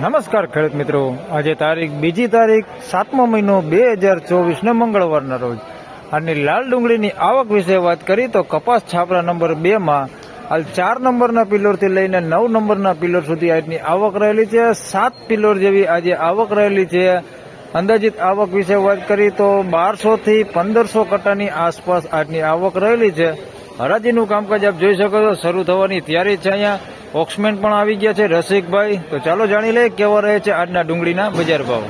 નમસ્કાર ખેડૂત મિત્રો. આજે તારીખ બીજી તારીખ સાતમો મહિનો બે હજાર ચોવીસને મંગળવારના રોજ. આજની લાલ ડુંગળીની આવક વિશે વાત કરી તો કપાસ છાપરા નંબર બે માં હાલ ચાર નંબરના પિલોરથી લઈને નવ નંબરના પિલોર સુધી આજની આવક રહેલી છે. સાત પિલોર જેવી આજે આવક રહેલી છે. અંદાજિત આવક વિશે વાત કરી તો બારસો થી પંદરસો કટ્ટાની આસપાસ આજની આવક રહેલી છે. હરાજીનું કામકાજ આપ જોઈ શકો છો. શરૂ થવાની તૈયારી છે અહીંયા. ઓક્સમેન પણ આવી ગયા છે રસિકભાઈ. તો ચાલો જાણી લઈએ કેવા રહે છે આજના ડુંગળીના બજાર ભાવ.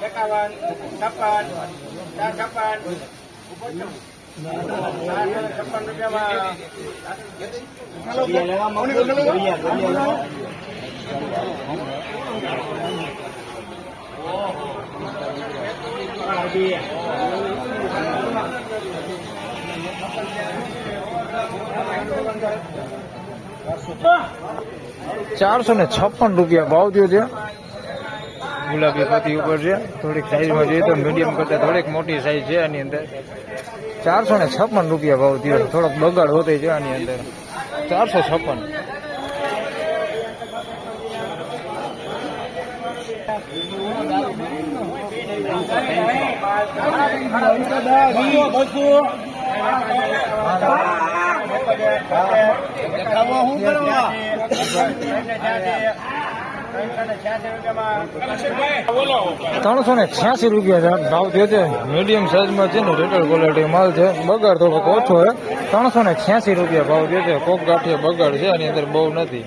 એકાવન છપ્પન છપ્પન ચારસો ને છપ્પન રૂપિયા ભાવ થયો છે. ગુલાબી પાતી ઉપર છે. થોડીક સાઈઝમાં જોઈએ તો મીડિયમ કરતાં થોડીક મોટી સાઈઝ છે આની અંદર. ચારસો ને છપ્પન રૂપિયા ભાવ થયો થોડોક બગાડ હોતે છે આની અંદર. ચારસો છપ્પન. ત્રણસો ને છ્યાસી રૂપિયા ભાવ થયો છે. મીડિયમ સાઈઝમાં છે ને રેટર ક્વોલિટી માલ છે. બગાડ થોડોક ઓછો છે. ત્રણસો ને છ્યાસી રૂપિયા ભાવ થયો છે. કોક ગાંઠિયા બગાડ છે. આની અંદર બહુ નથી.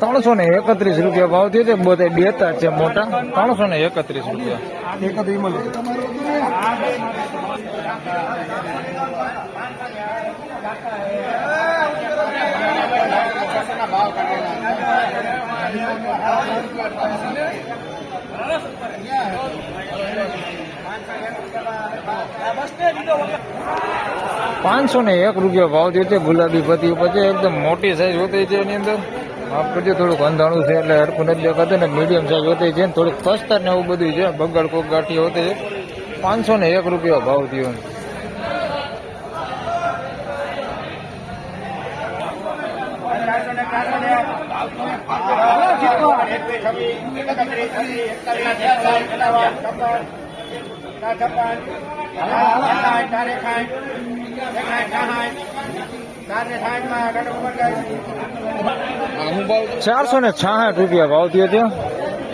ત્રણસો ને એકત્રીસ રૂપિયા ભાવ થયો છે. બધે બેતા છે મોટા. ત્રણસો ને એકત્રીસ રૂપિયા. પાંચસો ને એક રૂપિયા ભાવ થયો છે ગુલાબી પતિ ઉપર છે, એકદમ મોટી સાઈઝ હોતી છે એની અંદર. આપણે થોડુંક અંધાણું છે એટલે હરકું નથી દેખાતું ને મીડિયમ સાઈઝ હોતી છે ને થોડુંક કસ્તર ને એવું બધું છે. બગાડ કોક ગાંઠી હોતી છે. પાંચસો ને એક રૂપિયા ભાવ થયો. ચારસો ને છાસઠ રૂપિયા ભાવ થયો છે.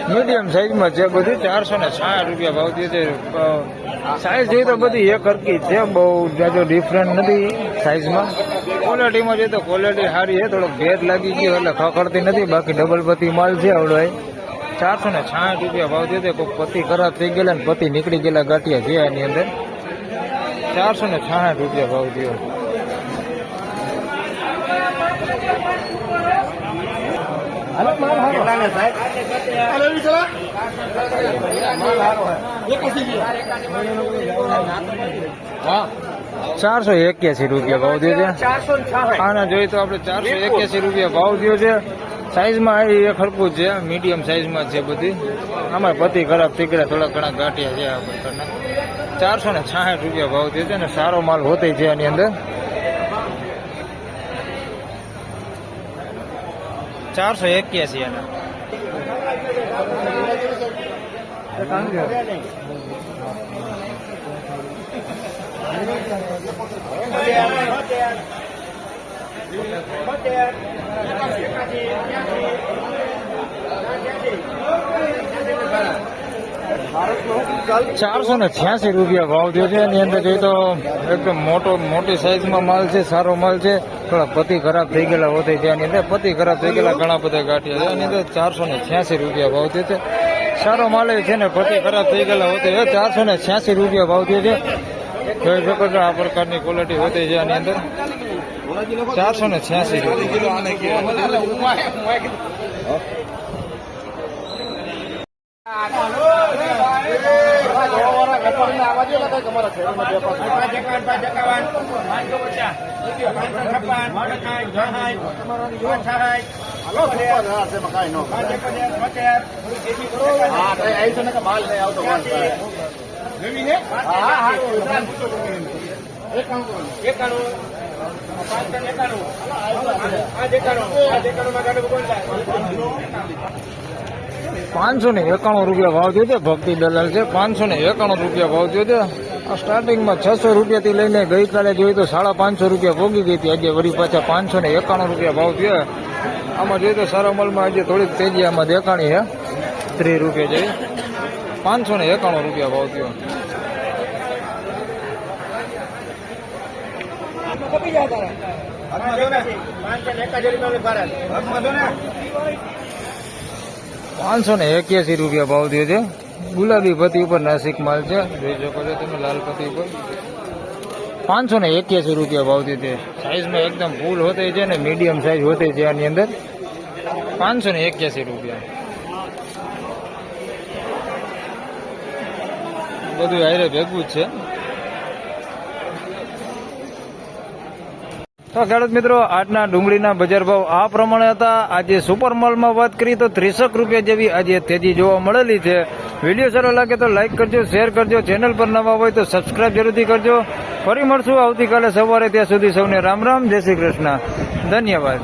મીડિયમ સાઈઝમાં છે બધું ચારસો ને છાસઠ રૂપિયા ભાવ થયો છે. સાઈઝ જોઈએ તો બધી એક હરકી છે, બહુ જાજો ડિફરન્ટ નથી સાઈઝમાં. ક્વોલિટીમાં જોઈએ તો ક્વોલિટી સારી છે, થોડોક ભેદ લાગી ગયો એટલે ખખડતી નથી, બાકી ડબલ પતિ માલ છે આવડો ચારસો ને છાસઠ રૂપિયા ભાવ થયો છે કોઈ પતિ ખરાબ થઈ ગયેલા ને પતિ નીકળી ગયેલા ગાંઠિયા છે એની અંદર. ચારસો ને છાસઠ રૂપિયા ભાવ થયો ચારસો એક્યાસી રૂપિયા ભાવ થયો છે ચારસો ને છાસઠ આના જોઈએ તો આપણે ચારસો એક્યાસી રૂપિયા ભાવ થયો છે. સાઈઝમાં એ એક હરકું જ છે, મીડિયમ સાઈઝમાં છે બધી. આમાં પતિ ખરાબ ગયા, થોડા ઘણા ગાંઠિયા છે આ ચારસો ને છાસઠ રૂપિયા ભાવ થયો છે ને, સારો માલ હોતે છે આની અંદર. ચારસો એક્યાસી એના ચારસો ને છ્યાસી રૂપિયા ભાવ થયો છે. એની અંદર જોઈએ તો એકદમ મોટો, મોટી સાઈઝમાં માલ છે, સારો માલ છે. થોડા પતિ ખરાબ થઈ ગયેલા હોતે છે એની અંદર. પતિ ખરાબ થઈ ગયેલા ઘણા બધા ગાંઠિયા છે. એની અંદર ચારસો ને છ્યાસી રૂપિયા ભાવ થયો છે. સારો માલ એ છે ને પતિ ખરાબ થઈ ગયેલા હોતે ચારસો ને છ્યાસી રૂપિયા ભાવ થયો છે. જોઈ શકો છો આ પ્રકારની ક્વોલિટી હોતી છે આની અંદર. ચારસો ને છ્યાસી એકાણું એકાણું. પાંચસો ને એકાણું રૂપિયા ભાવ થયો ભક્તિ દલાલ છે, પાંચસો ને એકાણું રૂપિયા ભાવ થયો આ સ્ટાર્ટિંગમાં છસો રૂપિયાથી લઈને ગઈકાલે જોયું તો સાડા પાંચસો રૂપિયા ભોગી ગઈ હતી. આજે વળી પાછા પાંચસો ને એકાણું રૂપિયા ભાવ થયો. આમાં જોઈએ તો સારા માલમાં આજે થોડીક તેજી આમાં દેખાણી છે. ત્રીસ રૂપિયા જેવી. પાંચસો ને એકાણું રૂપિયા ભાવ થયો. પાંચસો ને. એકાસી રૂપિયા ભારત. પાંચસો ને એક્યાસી રૂપિયા ભાવ થયો છે. ગુલાબી પતિ ઉપર નાસિક માલ છે. જોઈ શકો છો તમે લાલ પતિ ઉપર. પાંચસો ને એક્યાસી રૂપિયા ભાવ થયો છે. સાઈઝમાં એકદમ ફૂલ હોતે છે ને મીડિયમ સાઈઝ હોતે છે આની અંદર. પાંચસો ને એક્યાસી રૂપિયા. બધું હારે ભેગું જ છે. તો ખેડૂત મિત્રો, આજના ડુંગળીના બજાર ભાવ આ પ્રમાણે હતા. આજે સુપર મોલમાં વાત કરીએ તો ત્રીસક રૂપિયા જેવી આજે તેજી જોવા મળેલી છે. વીડિયો સારો લાગે તો લાઇક કરજો, શેર કરજો, ચેનલ પર નવા હોય તો સબસ્ક્રાઇબ જરૂરથી કરજો. ફરી મળશું આવતીકાલે સવારે, ત્યાં સુધી સૌને રામ રામ, જય શ્રી કૃષ્ણ. ધન્યવાદ.